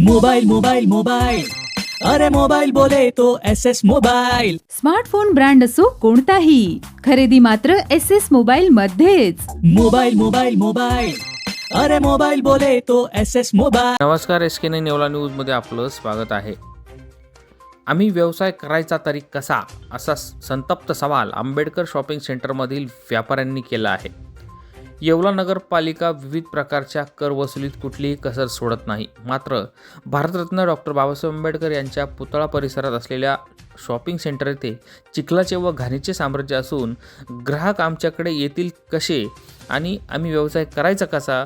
Mobile mobile mobile अरे mobile बोले तो S S mobile smartphone brand असो कोणताही खरेदी मात्र एस एस मोबाईल मध्येच. मोबाइल मोबाइल मोबाइल अरे मोबाइल बोले तो एस एस मोबाइल नमस्कार एस के नाईन येवला न्यूजमध्ये आपलं स्वागत आहे. आम्ही व्यवसाय करायचा तरी कसा? असा संतप्त सवाल आंबेडकर शॉपिंग सेंटरमधील व्यापाऱ्यांनी केला आहे. येवला नगरपालिका विविध प्रकारच्या कर वसुलीत कुठलीही कसर सोडत नाही. मात्र भारतरत्न डॉक्टर बाबासाहेब आंबेडकर यांच्या पुतळा परिसरात असलेल्या शॉपिंग सेंटर येथे चिखलाचे व घाणीचे साम्राज्य असून ग्राहक आमच्याकडे येतील कसे आणि आम्ही व्यवसाय करायचा कसा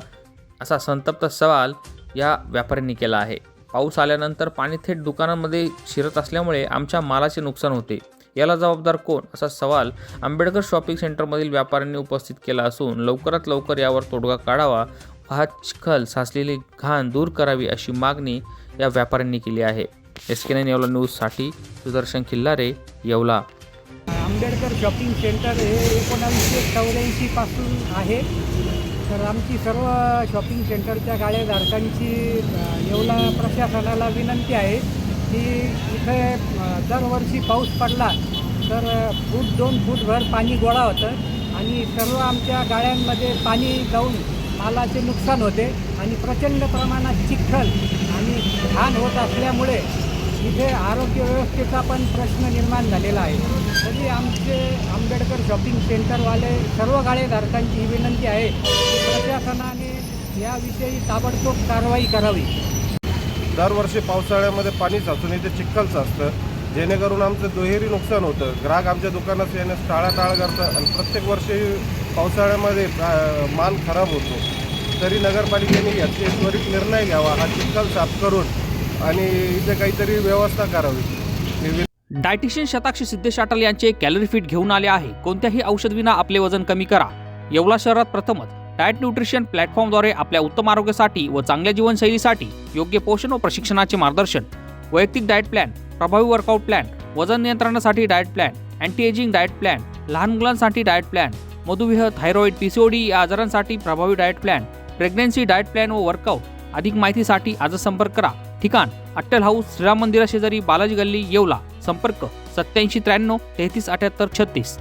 असा संतप्त सवाल या व्यापाऱ्यांनी केला आहे. पाऊस आल्यानंतर पाणी थेट दुकानांमध्ये शिरत असल्यामुळे आमच्या मालाचे नुकसान होते. याला जबाबदार कोण? असा सवाल आंबेडकर शॉपिंग सेंटरमधील व्यापाऱ्यांनी उपस्थित केला असून लवकरात लवकर यावर तोडगा काढावा वाहत चिखल साचलेली घाण दूर करावी अशी मागणी या व्यापाऱ्यांनी केली आहे. एस के नाईन येवला न्यूजसाठी सुदर्शन खिल्लारे येवला. आंबेडकर शॉपिंग सेंटर हे एकोणावीसशे चौऱ्याऐंशीपासून आहे. तर आमची सर्व शॉपिंग सेंटरच्या गाड्या धारकांची येवला प्रशासनाला विनंती आहे. की इथे दरवर्षी पाऊस पडला तर फूट दोन फूटभर पाणी गोळा होतं आणि सर्व आमच्या गाळ्यांमध्ये पाणी जाऊन मालाचे नुकसान होते आणि प्रचंड प्रमाणात चिखल आणि घाण होत असल्यामुळे इथे आरोग्य व्यवस्थेचा पण प्रश्न निर्माण झालेला आहे. तरी आमचे आंबेडकर शॉपिंग सेंटरवाले सर्व गाळेधारकांची ही विनंती आहे की प्रशासनाने याविषयी ताबडतोब कारवाई करावी. दरवर्षी पावसाळ्यामध्ये पाणी साचून इथे चिखलचं असतं जेणेकरून आमचं दुहेरी नुकसान होतं. ग्राहक आमच्या दुकानात येण्यास टाळाटाळ करतं आणि प्रत्येक वर्षी पावसाळ्यामध्ये माल खराब होतो. तरी नगरपालिकेने याचे त्वरित निर्णय घ्यावा. हा चिखल साफ करून आणि इथे काहीतरी व्यवस्था करावी. डायटिशियन शताक्षी सिद्धेश अटल यांचे कॅलरी फिट घेऊन आले आहे. कोणत्याही औषध विना आपले वजन कमी करा. येवला शहरात प्रथमच. डाएट न्यूट्रिशन प्लॅटफॉर्मद्वारे आपल्या उत्तम आरोग्यासाठी व चांगल्या जीवनशैलीसाठी योग्य पोषण व प्रशिक्षणाचे मार्गदर्शन वैयक्तिक डाएट प्लॅन प्रभावी वर्कआउट प्लॅन वजन नियंत्रणासाठी diet plan anti ageing diet plan लहान मुलांसाठी डाएट प्लॅन मधुमेह थायरॉईड पीसीओडी या आजारांसाठी प्रभावी diet plan pregnancy diet plan व वर्कआउट. अधिक माहितीसाठी आजच संपर्क करा. ठिकाण अट्टल हाऊस श्रीराम मंदिराशेजारी बालाजी गल्ली येवला. संपर्क सत्याऐंशी त्र्याण्णव तेहतीस अठ्याहत्तर छत्तीस.